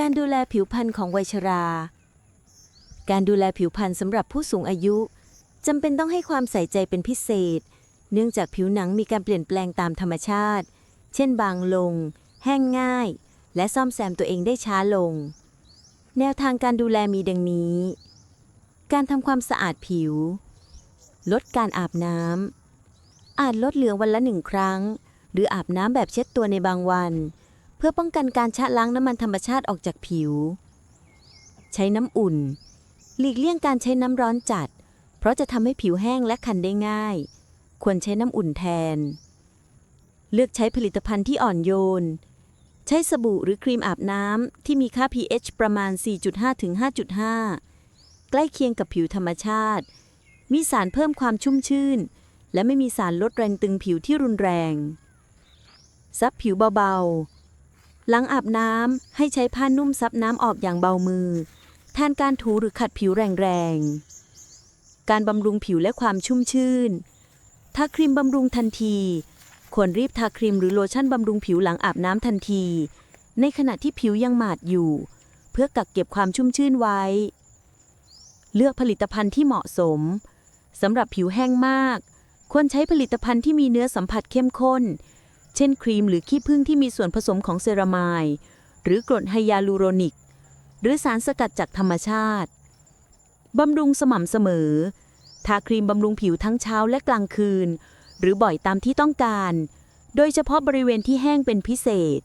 การดูแลผิวพรรณของวัยชรา การดูแลผิวพรรณสำหรับผู้สูงอายุจำเป็นต้องให้ความใส่ใจเป็นพิเศษ เนื่องจากผิวหนังมีการเปลี่ยนแปลงตามธรรมชาติ เช่นบางลง แห้งง่าย และซ่อมแซมตัวเองได้ช้าลง แนวทางการดูแลมีดังนี้ การทำความสะอาดผิว ลดการอาบน้ำอาจลดเหลือวันละหนึ่งครั้ง หรืออาบน้ำแบบเช็ดตัวในบางวัน พื่อป้องกันการชะล้างน้ำมันธรรมชาติออกจากผิว ใช้น้ำอุ่น หลีกเลี่ยงการใช้น้ำร้อนจัด เพราะจะทำให้ผิวแห้งและคันได้ง่าย ควรใช้น้ำอุ่นแทน เลือกใช้ผลิตภัณฑ์ที่อ่อนโยน ใช้สบู่หรือครีมอาบน้ำที่มีค่า pH ประมาณ 4.5ถึง5.5 ใกล้เคียงกับผิวธรรมชาติ มีสารเพิ่มความชุ่มชื่น และไม่มีสารลดแรงตึงผิวที่รุนแรงซับผิวเบาๆ หลังอาบน้ำให้ใช้ผ้านุ่มซับน้ำออกอย่างเบามือ แทนการถูหรือขัดผิวแรงๆ การบำรุงผิวและความชุ่มชื่น ทาครีมบำรุงทันที ควรรีบทาครีมหรือโลชั่นบำรุงผิวหลังอาบน้ำทันที ในขณะที่ผิวยังหมาดอยู่ เพื่อกักเก็บความชุ่มชื่นไว้ เลือกผลิตภัณฑ์ที่เหมาะสมสำหรับผิวแห้งมาก ควรใช้ผลิตภัณฑ์ที่มีเนื้อสัมผัสเข้มข้น เช่นครีมหรือขี้ผึ้งที่มีส่วนผสมของเซรามายหรือกรดไฮยาลูโรนิก หรือสารสกัดจากธรรมชาติ บำรุงสม่ำเสมอ ทาครีมบำรุงผิวทั้งเช้าและกลางคืน หรือบ่อยตามที่ต้องการ โดยเฉพาะบริเวณที่แห้งเป็นพิเศษ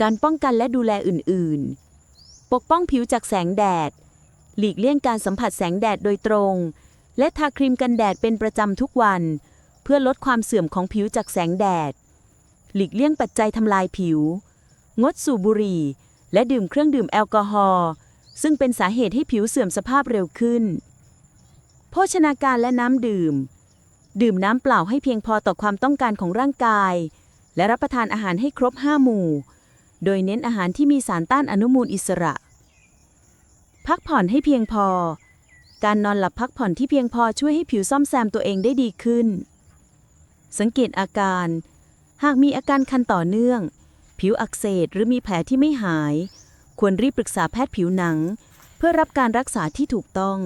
การป้องกันและดูแลอื่น ๆ ปกป้องผิวจากแสงแดด หลีกเลี่ยงการสัมผัสแสงแดดโดยตรง และทาครีมกันแดดเป็นประจำทุกวัน เพื่อลดความเสื่อมของผิวจากแสงแดด หลีกเลี่ยงปัจจัยทำลายผิว งดสูบบุหรี่ และดื่มเครื่องดื่มแอลกอฮอล์ซึ่งเป็นสาเหตุให้ผิวเสื่อมสภาพเร็วขึ้น โภชนาการและน้ำดื่ม ดื่มน้ำเปล่าให้เพียงพอต่อความต้องการของร่างกาย และรับประทานอาหารให้ครบ 5 หมู่ โดยเน้นอาหารที่มีสารต้านอนุมูลอิสระ พักผ่อนให้เพียงพอ การนอนหลับพักผ่อนที่เพียงพอช่วยให้ผิวซ่อมแซมตัวเองได้ดีขึ้น สังเกตอาการ หากมีอาการคันต่อเนื่อง ผิวอักเสบหรือมีแผลที่ไม่หาย ควรรีบปรึกษาแพทย์ผิวหนัง เพื่อรับการรักษาที่ถูกต้อง